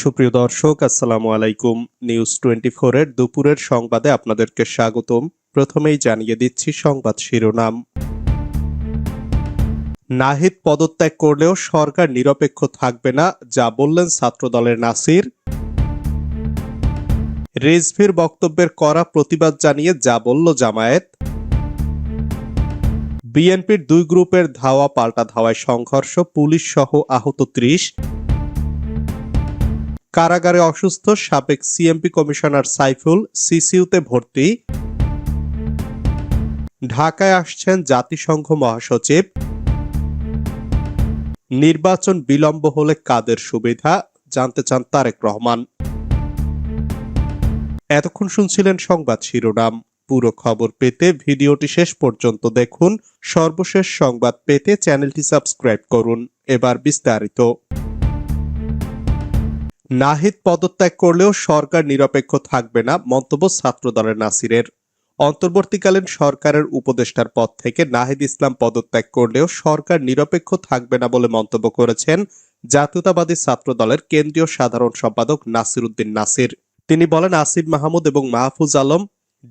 সুপ্রিয় দর্শক, আসসালামু আলাইকুম। নিউজ টোয়েন্টি এর দুপুরের সংবাদে আপনাদেরকে স্বাগতম। প্রথমেই জানিয়ে দিচ্ছি সংবাদ শিরোনাম। নাহিদ পদত্যাগ করলেও সরকার নিরপেক্ষ থাকবে না, যা বললেন ছাত্রদলের নাসির। রেজভির বক্তব্যের করা প্রতিবাদ জানিয়ে যা বলল জামায়াত। বিএনপির দুই গ্রুপের ধাওয়া পাল্টা ধাওয়ায় সংঘর্ষ, পুলিশ সহ আহত ত্রিশ। কারাগারে অসুস্থ সাবেক সিএমপি কমিশনার সাইফুল সিসিউতে ভর্তি। ঢাকায় আসছেন জাতিসংঘ মহাসচিব। নির্বাচন বিলম্ব হলে কাদের সুবিধা? জানতে চান তারেক রহমান। এতক্ষণ শুনছিলেন সংবাদ শিরোনাম। পুরো খবর পেতে ভিডিওটি শেষ পর্যন্ত দেখুন। সর্বশেষ সংবাদ পেতে চ্যানেলটি সাবস্ক্রাইব করুন। এবার বিস্তারিত। নাহিদ পদত্যাগ করলেও সরকার নিরপেক্ষ থাকবে না, মন্তব্য ছাত্রদলের নাসিরের। অন্তর্বর্তীকালীন সরকারের উপদেষ্টার পদ থেকে নাহিদ ইসলাম পদত্যাগ করলেও সরকার নিরপেক্ষ থাকবে না বলে মন্তব্য করেছেন জাতীয়তাবাদী ছাত্রদলের কেন্দ্রীয় সাধারণ সম্পাদক নাসির উদ্দিন নাসির। তিনি বলেন, আসিফ মাহমুদ এবং মাহফুজ আলম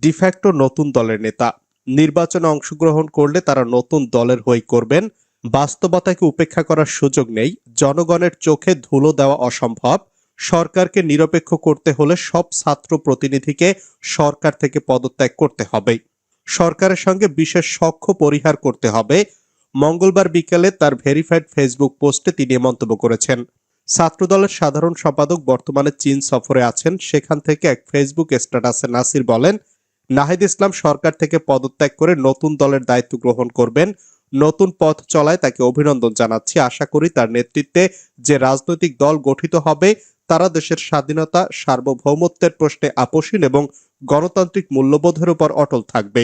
ডিফ্যাক্টো নতুন দলের নেতা। নির্বাচনে অংশগ্রহণ করলে তারা নতুন দলের হই করবেন। বাস্তবতাকে উপেক্ষা করার সুযোগ নেই। জনগণের চোখে ধুলো দেওয়া অসম্ভব। সরকারকে নিরপেক্ষ করতে হলে সব ছাত্র প্রতিনিধিকে সরকার থেকে পদত্যাগ করতে হবে। সরকারের সঙ্গে বিশেষ সখ্য পরিহার করতে হবে। মঙ্গলবার বিকেলে তার ভেরিফাইড ফেসবুক পোস্টে তিনি মন্তব্য করেছেন। ছাত্রদলের সাধারণ সম্পাদক বর্তমানে চীন সফরে আছেন। সেখান থেকে এক ফেসবুক স্ট্যাটাসে নাসির বলেন, নাহিদ ইসলাম সরকার থেকে পদত্যাগ করে নতুন দলের দায়িত্ব গ্রহণ করবেন। নতুন পথ চলায় তাকে অভিনন্দন জানাচ্ছি। আশা করি তার নেতৃত্বে যে রাজনৈতিক দল গঠিত হবে তারা দেশের স্বাধীনতা, সার্বভৌমত্বের প্রশ্নে আপোষহীন এবং গণতান্ত্রিক মূল্যবোধের উপর অটল থাকবে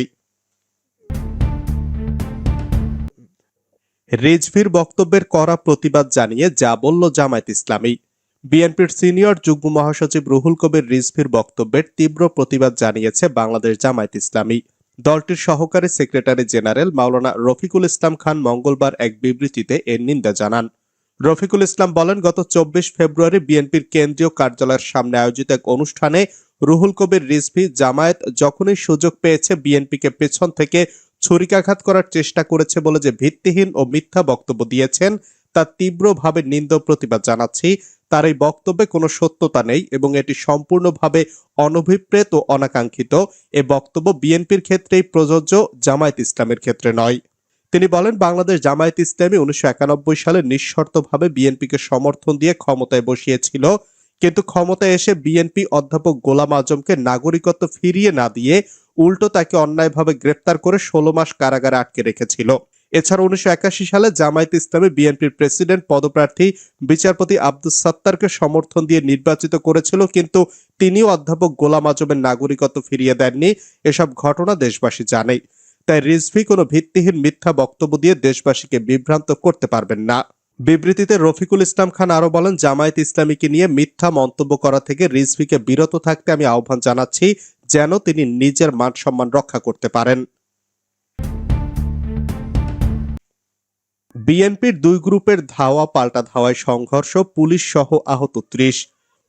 রিজভির বক্তব্যের করা প্রতিবাদ জানিয়ে যা বলল জামায়াত ইসলামী। বিএনপির সিনিয়র যুগ্ম মহাসচিব রুহুল কবির রিজভির বক্তব্যের তীব্র প্রতিবাদ জানিয়েছে বাংলাদেশ জামায়াত ইসলামী। দলটির সহকারী সেক্রেটারি জেনারেল মাওলানা রফিকুল ইসলাম খান মঙ্গলবার এক বিবৃতিতে এর নিন্দা জানান। রফিকুল ইসলাম বলেন, গত চব্বিশ ফেব্রুয়ারি বিএনপির কেন্দ্রীয় কার্যালয়ের সামনে আয়োজিত এক অনুষ্ঠানে রুহুল কবির রিজভি জামায়াত যখনই সুযোগ পেয়েছে, বিএনপিকে পেছন থেকে ছুরিকাঘাত করার চেষ্টা করেছে বলে যে ভিত্তিহীন ও মিথ্যা বক্তব্য দিয়েছেন, তা তীব্রভাবে নিন্দ প্রতিবাদ জানাচ্ছি। তার এই বক্তব্যে কোনো সত্যতা নেই এবং এটি সম্পূর্ণভাবে অনভিপ্রেত ও অনাকাঙ্ক্ষিত। এ বক্তব্য বিএনপির ক্ষেত্রেই প্রযোজ্য, জামায়াত ইসলামের ক্ষেত্রে নয়। তিনি বলেন, বাংলাদেশ জামায়াত ইসলামী উনিশশো একানব্বই সালে নিঃশর্তভাবে বিএনপিকে সমর্থন দিয়ে ক্ষমতায় বসিয়েছিল, কিন্তু ক্ষমতায় এসে বিএনপি অধ্যাপক গোলাম আজমকে নাগরিকত্ব ফিরিয়ে না দিয়ে উল্টো তাকে অন্যায়ভাবে গ্রেপ্তার করে ষোলো মাস কারাগারে আটকে রেখেছিল। এছাড়া উনিশশো একাশি সালে জামায়াত ইসলামী বিএনপির প্রেসিডেন্ট, পদপ্রার্থী বিচারপতি আব্দুস সাত্তারকে সমর্থন দিয়ে নির্বাচিত করেছিল, কিন্তু তিনিও অধ্যাপক গোলাম আজমের নাগরিকত্ব ফিরিয়ে দেননি। এসব ঘটনা দেশবাসী জানে। তাই রিজভি কোনো ভিত্তিহীন মিথ্যা বক্তব্য দিয়ে দেশবাসীকে বিভ্রান্ত করতে পারবেন না। বিবৃতিতে রফিকুল ইসলাম খান আরও বলেন, জামায়াত ইসলামীকে নিয়ে মিথ্যা মন্তব্য করা থেকে রিজভিকে বিরত থাকতে আমি আহ্বান জানাচ্ছি, যেন তিনি নিজের মান সম্মান রক্ষা করতে পারেন। বিএনপির দুই গ্রুপের ধাওয়া পাল্টা ধাওয়ায় সংঘর্ষ, পুলিশ সহ আহত ত্রিশ।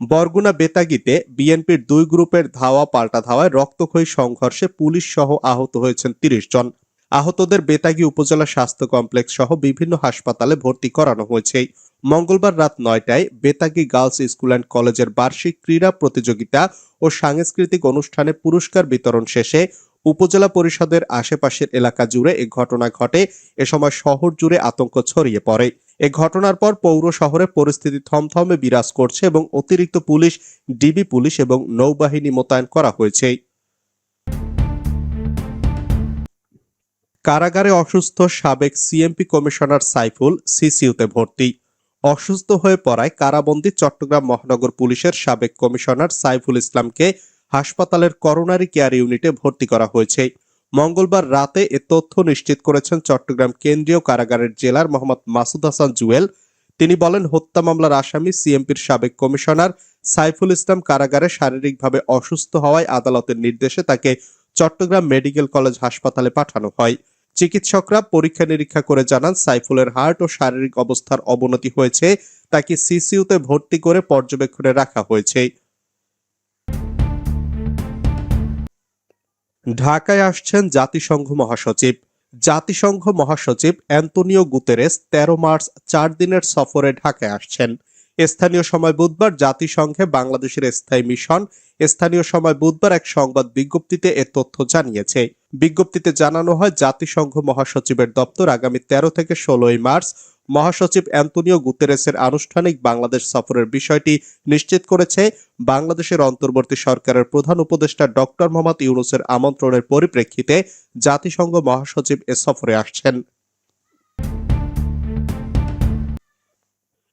বরগুনা বেতাগিতে বিএনপির দুই গ্রুপের ধাওয়া পাল্টা ধাওয়ায় রক্তক্ষয়ী সংঘর্ষে পুলিশ সহ আহত হয়েছেন তিরিশ জন। আহতদের বেতাগী উপজেলা স্বাস্থ্য কমপ্লেক্স সহ বিভিন্ন হাসপাতালে ভর্তি করানো হয়েছে। মঙ্গলবার রাত নয়টায় বেতাগী গার্লস স্কুল অ্যান্ড কলেজের বার্ষিক ক্রীড়া প্রতিযোগিতা ও সাংস্কৃতিক অনুষ্ঠানে পুরস্কার বিতরণ শেষে উপজেলা পরিষদের আশেপাশের এলাকা জুড়ে এ ঘটনা ঘটে। এ সময় শহর জুড়ে আতঙ্ক ছড়িয়ে পড়ে। এ ঘটনার পর পৌর শহরে পরিস্থিতি থমথমে বিরাজ করছে এবং অতিরিক্ত পুলিশ, ডিবি পুলিশ এবং নৌবাহিনী মোতায়েন করা হয়েছে। কারাগারে অসুস্থ সাবেক সিএমপি কমিশনার সাইফুল সিসিউতে ভর্তি। অসুস্থ হয়ে পড়ায় কারাবন্দী চট্টগ্রাম মহানগর পুলিশের সাবেক কমিশনার সাইফুল ইসলামকে হাসপাতালের করোনারি কেয়ার ইউনিটে ভর্তি করা হয়েছে। মঙ্গলবার রাতে এ তথ্য নিশ্চিত করেছেন চট্টগ্রাম কেন্দ্রীয় কারাগারের জেলার মোহাম্মদ মাসুদ হাসান জুয়েল। তিনি বলেন, হত্যা মামলার আসামি সিএমপির সাবেক কমিশনার সাইফুল ইসলাম কারাগারে শারীরিকভাবে অসুস্থ হওয়ায় আদালতের নির্দেশে তাকে চট্টগ্রাম মেডিকেল কলেজ হাসপাতালে পাঠানো হয়। চিকিৎসকরা পরীক্ষা নিরীক্ষা করে জানান, সাইফুলের হার্ট ও শারীরিক অবস্থার অবনতি হয়েছে, তাকে সিসিইউতে ভর্তি করে পর্যবেক্ষণে রাখা হয়েছে। ঢাকায় আসছেন জাতিসংঘ মহাসচিব। জাতিসংঘ মহাসচিব অ্যান্তোনিও গুতেরেস তেরো মার্চ চার দিনের সফরে ঢাকায় আসছেন। স্থানীয় সময় বুধবার জাতিসংঘে বাংলাদেশের স্থায়ী মিশন স্থানীয় সময় বুধবার এক সংবাদ বিজ্ঞপ্তিতে এ তথ্য জানিয়েছে। বিজ্ঞপ্তিতে জানানো হয়, জাতিসংঘ মহাসচিবের দপ্তর আগামী তেরো থেকে ষোলোই মার্চ মহাসচিব অ্যান্তোনিও গুতেরেসের আনুষ্ঠানিক বাংলাদেশ সফরের বিষয়টি নিশ্চিত করেছে। বাংলাদেশের অন্তর্বর্তী সরকারের প্রধান উপদেষ্টা ডক্টর মোহাম্মদ ইউনুসের আমন্ত্রণের পরিপ্রেক্ষিতে জাতিসংঘ মহাসচিব এ সফরে আসছেন।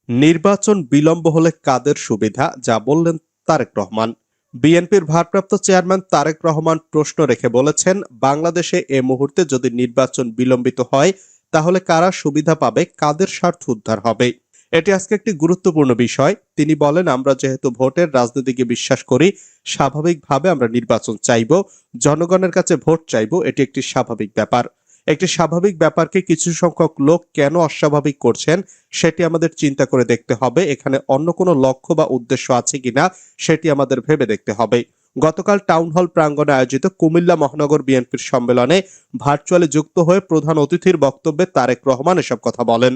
নির্বাচন বিলম্ব হলে কাদের সুবিধা, যা বললেন তারেক রহমান। বিএনপির ভারপ্রাপ্ত চেয়ারম্যান তারেক রহমান প্রশ্ন রেখে বলেছেন, বাংলাদেশে এ মুহূর্তে যদি নির্বাচন বিলম্বিত হয় তাহলে কারা সুবিধা পাবে, কাদের স্বার্থ উদ্ধার হবে? এটি আজকে একটি গুরুত্বপূর্ণ বিষয়। তিনি বলেন, আমরা যেহেতু ভোটের রাজনীতিকে বিশ্বাস করি, স্বাভাবিকভাবে আমরা নির্বাচন চাইব, জনগণের কাছে ভোট চাইব, এটি একটি স্বাভাবিক ব্যাপার। একটি স্বাভাবিক ব্যাপারকে কিছু সংখ্যক লোক কেন অস্বাভাবিক করছেন, সেটি আমাদের চিন্তা করে দেখতে হবে। এখানে অন্য কোনো লক্ষ্য বা উদ্দেশ্য আছে কিনা, সেটি আমাদের ভেবে দেখতে হবে। গতকাল টাউন হল প্রাঙ্গণে আয়োজিত কুমিল্লা মহানগর বিএনপির সম্মেলনে ভার্চুয়ালি যুক্ত হয়ে প্রধান অতিথির বক্তব্যে তারেক রহমান এসব কথা বলেন।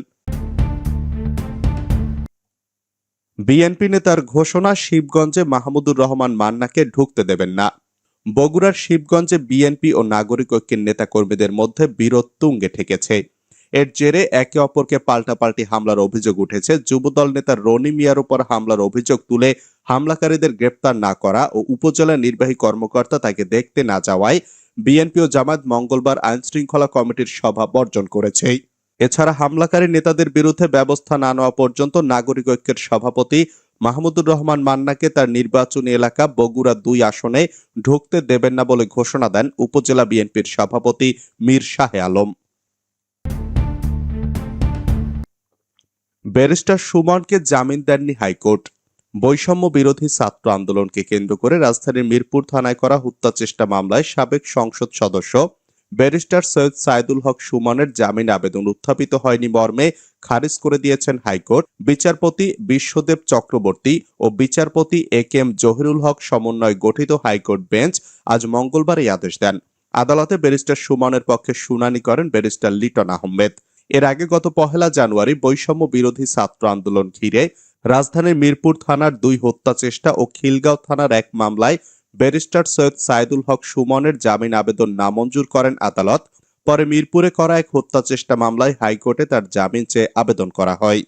বিএনপি নেতার ঘোষণা শিবগঞ্জে মাহমুদুর রহমান মান্নাকে ঢুকতে দেবেন না। বগুড়ার শিবগঞ্জে বিএনপি ও নাগরিক ঐক্যের নেতাকর্মীদের মধ্যে বিরোধ তুঙ্গে ঠেকেছে। এর জেরে একে অপরকে পাল্টাপাল্টি হামলার অভিযোগ উঠেছে। যুবদল নেতা রনি মিয়ার উপর হামলার অভিযোগ তুলে হামলাকারীদের গ্রেপ্তার না করা ও উপজেলা নির্বাহী কর্মকর্তা তাকে দেখতে না যাওয়ায় বিএনপি ও জামায়াত মঙ্গলবার আইন শৃঙ্খলা কমিটির সভা বর্জন করেছে। এছাড়া হামলাকারী নেতাদের বিরুদ্ধে ব্যবস্থা না নেওয়া পর্যন্ত নাগরিক ঐক্যের সভাপতি মাহমুদুর রহমান মান্নাকে তার নির্বাচনী এলাকা বগুড়া দুই আসনে ঢুকতে দেবেন না বলে ঘোষণা দেন উপজেলা বিএনপির সভাপতি মীর শাহে আলম। ব্যারিস্টার সুমনকে জামিন দেননি হাইকোর্ট। বৈষম্য বিরোধী ছাত্র আন্দোলনকে কেন্দ্র করে রাজধানীর মিরপুর থানায় করা হত্যা চেষ্টা মামলায় সাবেক সংসদ সদস্য ব্যারিস্টার সৈয়দ সাইদুল হক সুমনের জামিন আবেদন উত্থাপিত হয়নি মর্মে খারিজ করে দিয়েছেন হাইকোর্ট। বিচারপতি বিশ্বদেব চক্রবর্তী ও বিচারপতি এ কে এম জহিরুল হক সমন্বয় গঠিত হাইকোর্ট বেঞ্চ আজ মঙ্গলবার এই আদেশ দেন। আদালতে ব্যারিস্টার সুমনের পক্ষে শুনানি করেন ব্যারিস্টার লিটন আহমেদ। এর আগে গত পহেলা জানুয়ারি বৈষম্য বিরোধী ছাত্র আন্দোলন ঘিরে রাজধানীর মিরপুর থানার দুই হত্যা চেষ্টা ও খিলগাঁও থানার এক মামলায় ব্যারিস্টার সৈয়দ সাইদুল হক সুমনের জামিন আবেদন নামঞ্জুর করেন আদালত। পরে মিরপুরে করা এক হত্যা চেষ্টা মামলায় হাইকোর্টে তার জামিন চেয়ে আবেদন করা হয়।